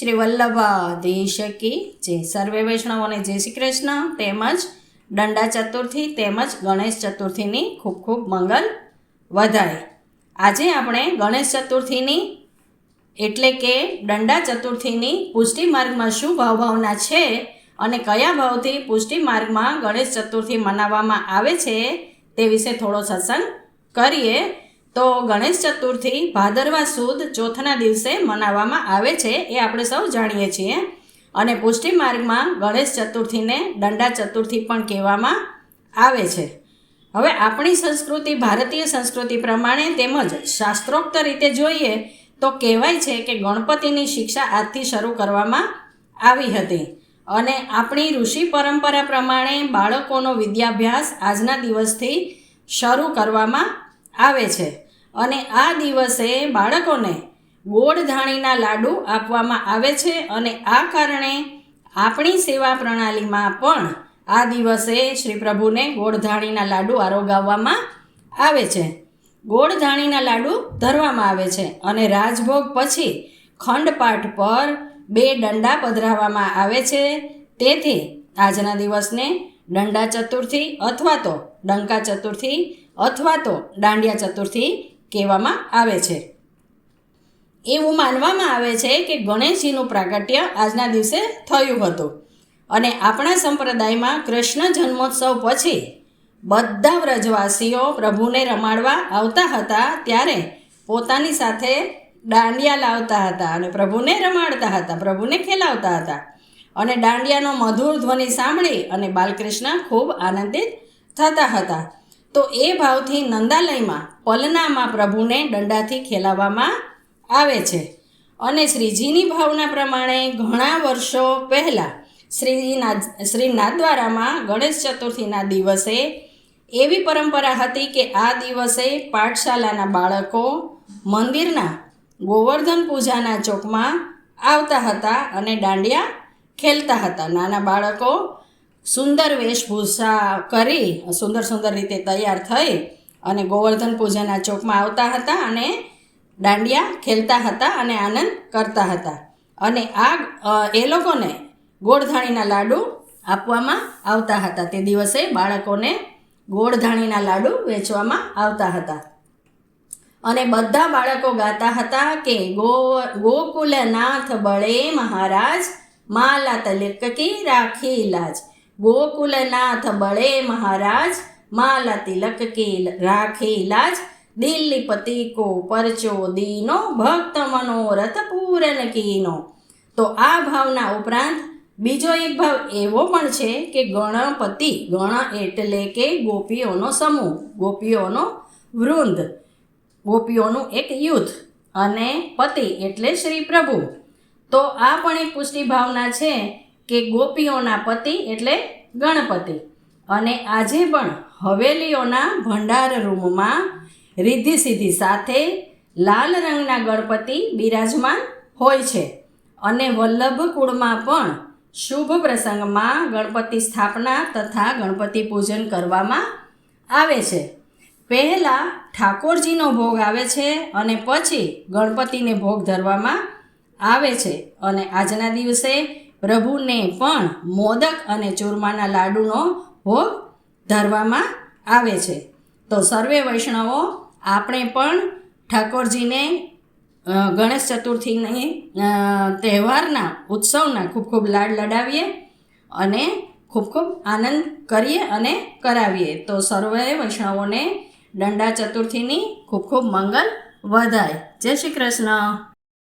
શ્રી વલ્લભાધીશ કી જય સર્વે વૈષ્ણવોને જય શ્રી કૃષ્ણ તેમજ દંડા ચતુર્થી તેમજ ગણેશ ચતુર્થીની ખૂબ ખૂબ મંગલ વધાય. આજે આપણે ગણેશ ચતુર્થીની એટલે કે દંડા ચતુર્થીની પુષ્ટિ માર્ગમાં શું ભાવભાવના છે અને કયા ભાવથી પુષ્ટિ માર્ગમાં ગણેશ ચતુર્થી મનાવવામાં આવે છે તે વિશે થોડો સત્સંગ કરીએ. તો ગણેશ ચતુર્થી ભાદરવા સુદ ચોથના દિવસે મનાવવામાં આવે છે એ આપણે સૌ જાણીએ છીએ. અને પુષ્ટિ માર્ગમાં ગણેશ ચતુર્થીને દંડા ચતુર્થી પણ કહેવામાં આવે છે. હવે આપણી સંસ્કૃતિ ભારતીય સંસ્કૃતિ પ્રમાણે તેમજ શાસ્ત્રોક્ત રીતે જોઈએ તો કહેવાય છે કે ગણપતિની શિક્ષા આજથી શરૂ કરવામાં આવી હતી. અને આપણી ઋષિ પરંપરા પ્રમાણે બાળકોનો વિદ્યાભ્યાસ આજના દિવસથી શરૂ કરવામાં આવે છે. અને આ દિવસે બાળકોને ગોળ ધાણીના લાડુ આપવામાં આવે છે અને આ કારણે આપણી સેવા પ્રણાલીમાં પણ આ દિવસે શ્રી પ્રભુને ગોળધાણીના લાડુ આરોગાવવામાં આવે છે. ગોળધાણીના લાડુ ધરવામાં આવે છે અને રાજભોગ પછી ખંડપાઠ પર બે દંડા પધરાવવામાં આવે છે. તેથી આજના દિવસને દંડા ચતુર્થી અથવા તો ડંકા ચતુર્થી અથવા તો દાંડિયા ચતુર્થી કહેવામાં આવે છે. એવું માનવામાં આવે છે કે ગણેશજીનું પ્રાગટ્ય આજના દિવસે થયું હતું અને આપણા સંપ્રદાયમાં કૃષ્ણ જન્મોત્સવ પછી બધા વ્રજવાસીઓ પ્રભુને રમાડવા આવતા હતા ત્યારે પોતાની સાથે દાંડિયા લાવતા હતા અને પ્રભુને રમાડતા હતા, પ્રભુને ખેલાવતા હતા. અને દાંડિયાનો મધુર ધ્વનિ સાંભળી અને બાલકૃષ્ણ ખૂબ આનંદિત થતા હતા. તો એ ભાવથી નંદાલયમાં પલનામાં પ્રભુને દંડાથી ખેલાવવામાં આવે છે. અને શ્રીજીની ભાવના પ્રમાણે ઘણા વર્ષો પહેલાં શ્રીના શ્રી દ્વારામાં ગણેશ ચતુર્થીના દિવસે એવી પરંપરા હતી કે આ દિવસે પાઠશાલાના બાળકો મંદિરના ગોવર્ધન પૂજાના ચોકમાં આવતા હતા અને દાંડિયા ખેલતા હતા. નાના બાળકો સુંદર વેશભૂષા કરી, સુંદર સુંદર રીતે તૈયાર થઈ અને ગોવર્ધન પૂજાના ચોકમાં આવતા હતા અને દાંડિયા ખેલતા હતા અને આનંદ કરતા હતા. અને આ એ લોકોને ગોળધાણીના લાડુ આપવામાં આવતા હતા. તે દિવસે બાળકોને ગોળધાણીના લાડુ વેચવામાં આવતા હતા. અને બધા બાળકો ગાતા હતા કે, ગો, ગોકુલનાથ બળે મહારાજ, માલા તલિક કી રાખી લાજ. ગોકુલનાથ બળે મહારાજ, માલા તિલક કી રાખી લાજ દિલ્હી પતિ કો પરચો દીનો ભક્ત મનોરથ પૂરન કીનો. તો આ ભાવના ઉપરાંત બીજો એક ભાવ એવો પણ છે કે ગણપતિ, ગણ એટલે કે ગોપીઓનો સમૂહ, ગોપીઓનો વૃંદ, ગોપીઓનું એક યુથ અને પતિ એટલે શ્રી પ્રભુ. તો આ પણ એક પુષ્ટિ ભાવના છે કે ગોપીઓના પતિ એટલે ગણપતિ. અને આજે પણ હવેલીઓના ભંડાર રૂમમાં રિદ્ધિ સિદ્ધિ સાથે લાલ રંગના ગણપતિ બિરાજમાન હોય છે. અને વલ્લભ કુળમાં પણ શુભ પ્રસંગમાં ગણપતિ સ્થાપના તથા ગણપતિ પૂજન કરવામાં આવે છે. પહેલાં ઠાકોરજીનો ભોગ આવે છે અને પછી ગણપતિને ભોગ ધરવામાં આવે છે. અને આજના દિવસે પ્રભુને પણ મોદક અને ચૂરમાના લાડુનો ભોગ ધરવામાં આવે છે. તો સર્વે વૈષ્ણવો, આપણે પણ ઠાકોરજીને ગણેશ ચતુર્થીની તહેવારના, ઉત્સવના ખૂબ ખૂબ લાડ લડાવીએ અને ખૂબ ખૂબ આનંદ કરીએ અને કરાવીએ. તો સર્વે વૈષ્ણવોને દંડા ચતુર્થીની ખૂબ ખૂબ મંગલ વધાય. જય શ્રી કૃષ્ણ.